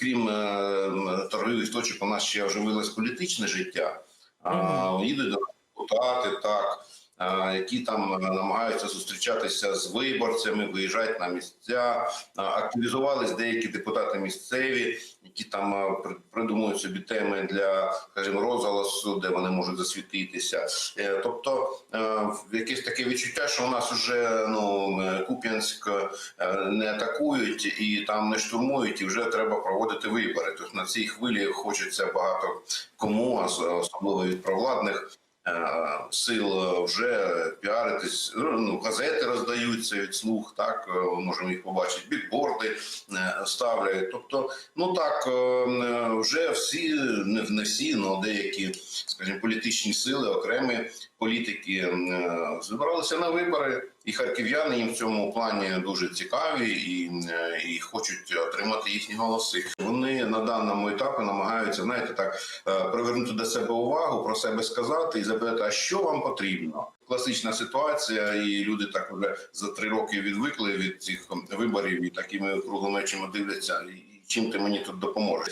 Крім е, торгових точок, у нас ще оживилось політичне життя. А, Їдуть до депутати, так, які там намагаються зустрічатися з виборцями, виїжджають на місця. Активізувались деякі депутати місцеві, які там а, придумують собі теми для, скажімо, розголосу, де вони можуть засвітитися. Е, Тобто е, якесь таке відчуття, що у нас вже ну е, Куп'янськ е, не атакують і там не штурмують, і вже треба проводити вибори. Тобто на цій хвилі хочеться багато кому, особливо від провладних. Е, Сил вже піаритись, ну газети роздаються від слух, так? Е, можемо їх побачити, бікборди е, ставлять. Тобто, ну так е, вже всі, не не всі, але деякі, скажімо, політичні сили, окремі політики е, збиралися на вибори, і харків'яни їм в цьому плані дуже цікаві і, е, і хочуть отримати їхні голоси. Вони на даному етапі намагаються, знаєте, так е, привернути до себе увагу, про себе сказати і запитати, а що вам потрібно? Класична ситуація, і люди так вже за три роки відвикли від цих виборів і такими круглими очима дивляться. І чим ти мені тут допоможеш?